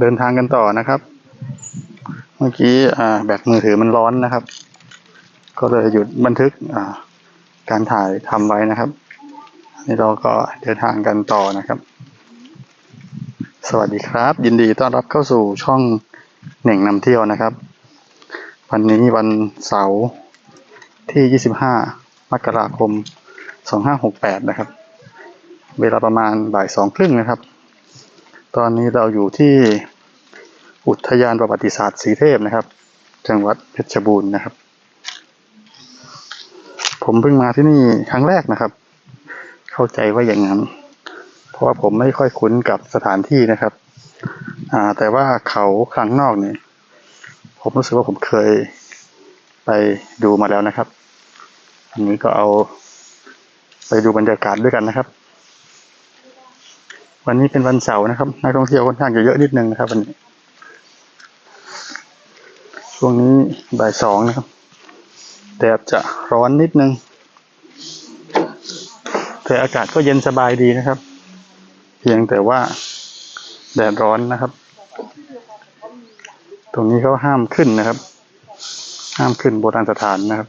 เดินทางกันต่อนะครับ เมื่อกี้อ่าแบตมือถือมันร้อนนะครับ ก็เลยหยุดบันทึกอ่าการถ่ายทำไว้นะครับนี่เราก็เดินทางกันต่อนะครับ สวัสดีครับ ยินดีต้อนรับเข้าสู่ช่องเหน่งนำเที่ยวนะครับ วันนี้วันเสาร์ที่ 25 มกราคม 2568 นะครับ เวลาประมาณบ่ายสองครึ่งนะครับ ตอนนี้เราอยู่ที่อุทยานประวัติศาสตร์สีเทพนะครับ จังหวัดเพชรบูรณ์นะครับ ผมเพิ่งมาที่นี่ครั้งแรกนะครับ เข้าใจว่าอย่างนั้น เพราะว่าผมไม่ค่อยคุ้นกับสถานที่นะครับ อ่า แต่ว่าเขาข้างนอกเนี่ยผมรู้สึกว่าผมเคยไปดูมาแล้วนะครับ อันนี้ก็เอาไปดูบรรยากาศด้วยกันนะครับ วันนี้เป็นวันเสาร์นะครับ นักท่องเที่ยวค่อนข้างจะเยอะนิดนึงนะครับวันนี้ ช่วงนี้บ่ายสองนะครับแดดจะร้อนนิดนึง แต่อากาศก็เย็นสบายดีนะครับ เพียงแต่ว่าแดดร้อนนะครับ ตรงนี้เขาห้ามขึ้นนะครับ ห้ามขึ้นโบราณสถานนะครับ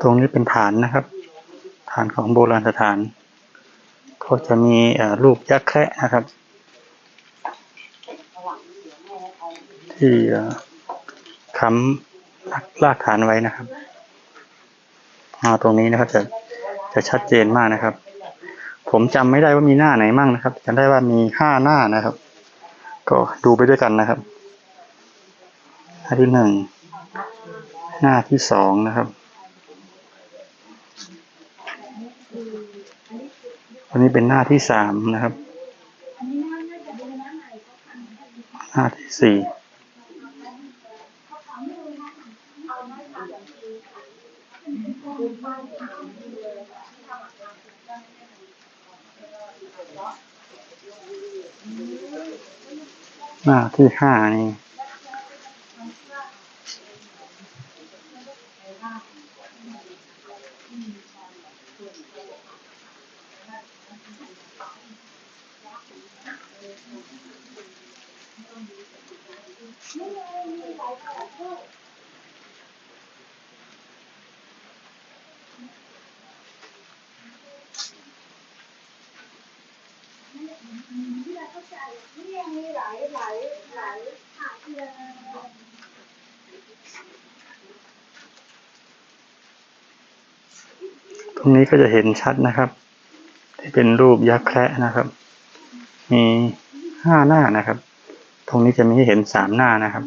ตรงนี้เป็นฐานนะครับ ฐานของโบราณสถาน ก็จะมีรูปยักษ์แคระนะครับ ที่ค้ำรากฐานไว้นะครับอ่าตรงนี้นะครับจะจะชัดเจนมากนะครับ ผมจำไม่ได้ว่ามีหน้าไหนมั่งนะครับจำได้ว่ามีห้าหน้านะครับ ก็ดูไปด้วยกันนะครับ หน้าที่หนึ่งหน้าที่สองนะครับ วันนี้เป็นหน้าที่สามนะครับ หน้าที่สี่หน้าที่ห้านี่ มีหลายหลายหลายฉากเลย ตรงนี้ก็จะเห็นชัดนะครับ ที่เป็นรูปยักษ์แคระนะครับ มี ห้าหน้านะครับ ตรงนี้จะมีให้เห็นสามหน้านะครับเ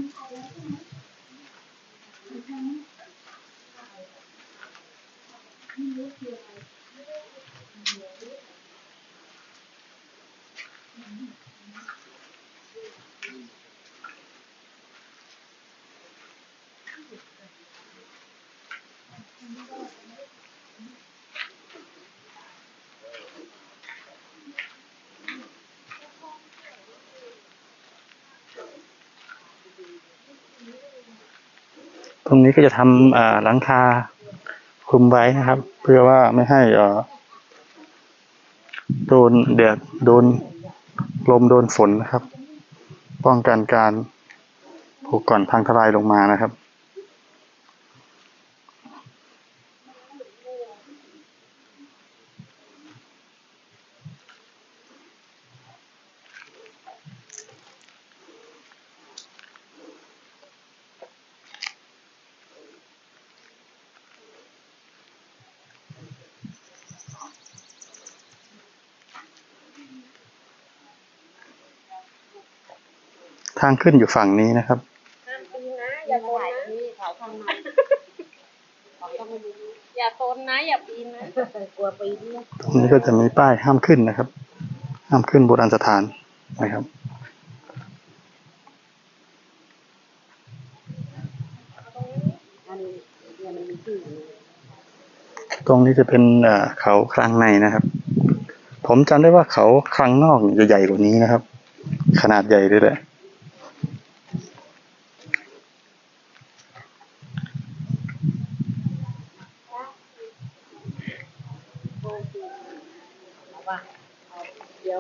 ตรงนี้ก็จะทำอ่าหลังคาคลุมไว้นะครับ เพื่อว่าไม่ให้อ่อโดนแดดโดนลมโดนฝนนะครับ ป้องกันการผูกก่อนพังทลายลงมานะครับ ทางขึ้นอยู่ฝั่งนี้นะครับห้ามปีนนะอย่าโตนนะนี่เขาข้างในเขาต้องมาดูอย่าโตนนะอย่าปีนนะกลัวปีนเนี่ยตรงนี้ก็จะมีป้ายห้ามขึ้นนะครับ ห้ามขึ้นโบราณสถานนะครับอันนี้เนี่ยมันมีชื่ออยู่ตรงนี้จะเป็นเอ่อเขาคลังในนะครับ ผมจำได้ว่าเขาคลังนอกเนี่ยจะใหญ่กว่านี้นะครับ ขนาดใหญ่เลยแหละ เอาว่าเดี๋ยว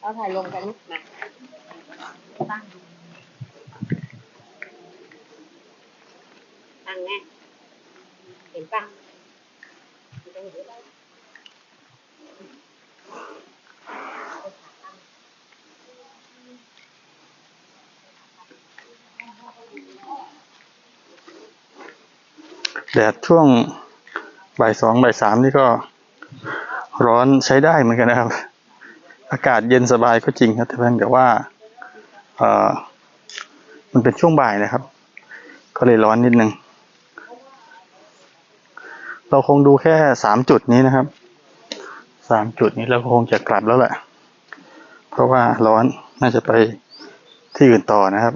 เอาถ่ายลงกันนะตั้งตั้งไงเห็นปะแดดช่วงบ่ายสองบ่ายสามนี่ก็ ร้อนใช้ได้เหมือนกันนะครับ อากาศเย็นสบายก็จริงครับแต่เพียงแต่ว่าเออมันเป็นช่วงบ่ายนะครับ ก็เลยร้อนนิดนึง เราคงดูแค่สามจุดนี้นะครับสามจุดนี้เราคงจะกลับแล้วแหละเพราะว่าร้อนน่าจะไปที่อื่นต่อนะครับ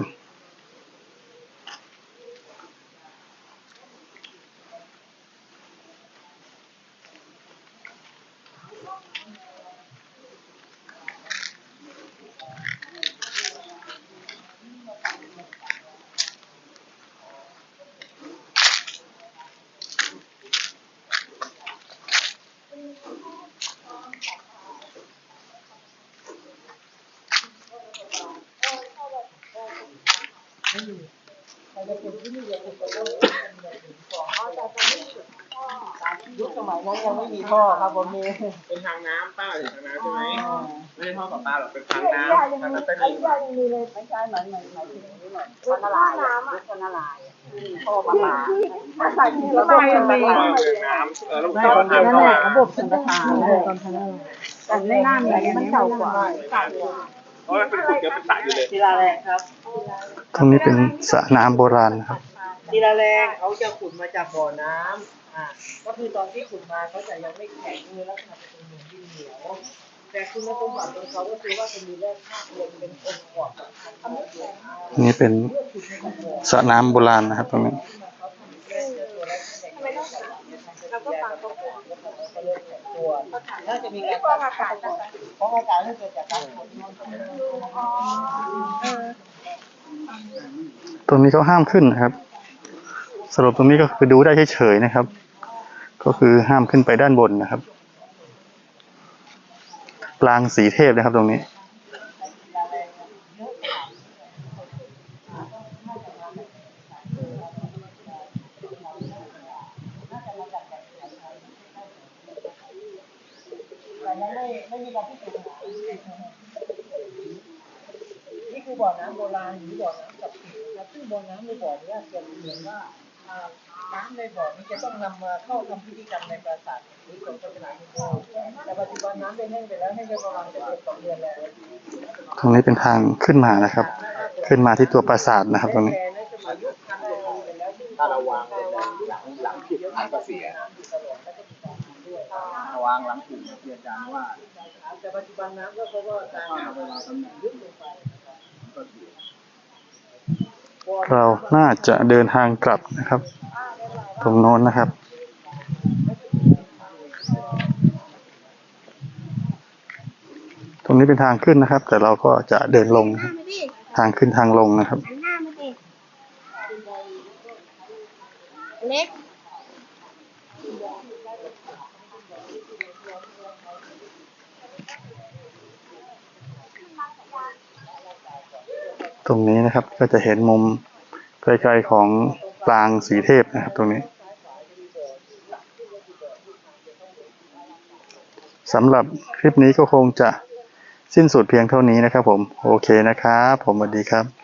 ยุคสมัยนั้นยังไม่มีท่อครับผมมีเป็นทางน้ำป้าเห็นทางน้ำใช่ไหมไม่ใช่ท่อประปาหรอกเป็นทางน้ำทางน้ำใต้ไอ้ดินยายังมีเลยไม่ใช่เหมือนเหมือนเหมือนเหมือนพันลายยุคพันลายท่อประปาอาศัยที่ระบายมีท่อเดินน้ำเออแล้วได้ท่อคนเดีเดิยวนนั่นเข้าแหละระบบสังฆทานเลยตอนพันลแต่ในหน้ามีอะไรมันเก่ากว่า เพราะมันเป็นขุดเยอะเป็นสายอยู่เลยทีละแรงครับตรงนี้เป็นสระน้ำโบราณนะครับทีละแรงเขาจะขุดมาจากบ่อน้ำอ่าก็คือตอนที่ขุดมาเขาจะยังไม่แข็งเลยลักษณะเป็นเหมือนดินเหนียวแต่คุณสมบัติของเขาก็คือว่าจะมีแร่ธาตุลมเป็นองค์ประกอบทำให้แข็งอันนี้เป็นสระน้ำโบราณนะครับตรงนี้ เราก็ฟังเขาพูดตัวน่าจะมีการฟองอากาศนะคะเพราะอากาศที่เกิดจากการฝนตรงนี้เขาห้ามขึ้นนะครับ สรุปตรงนี้ก็คือดูได้เฉยๆนะครับ ก็คือห้ามขึ้นไปด้านบนนะครับปรางสีเทพนะครับตรงนี้ แต่ยังไม่ไม่มีการพิสูจน์นี่ คือบ่อน้ำโบราณหรือบ่อน้ำศักดิ์สิทธิ์นะครับซึ่งบ่อน้ำในบ่อนี้เกิดเหมือนว่าน้ำในบ่อนี้จะต้องนำมาเข้าทำพิธีกรรมในปราสาทหรือของศาสนาฮินดูแต่ปัจจุบันน้ำได้แห้งไปแล้วแห้งไปประมาณจะเกือบสองเดือนแล้วตรงนี้เป็นทางขึ้นมานะครับ ขึ้นมาที่ตัวปราสาทนะครับ ตรงนี้ถ้าเราวางหลังหลังผิดทางกระเสียวางหลังผิดเสียจานว่าแต่ปัจจุบันน้ำก็เพราะว่าการถ้าเวลาตำแหน่งลึกลงไป เราน่าจะเดินทางกลับนะครับ ตรงโน้นนะครับ ตรงนี้เป็นทางขึ้นนะครับ แต่เราก็จะเดินลงทางขึ้นทางลงนะครับ หันหน้ามาดิ เล็ก ตรงนี้นะครับก็จะเห็นมุมไกลๆของปรางสีเทพนะครับ ตรงนี้สำหรับคลิปนี้ก็คงจะสิ้นสุดเพียงเท่านี้นะครับผม โอเคนะครับ ผมสวัสดีครับ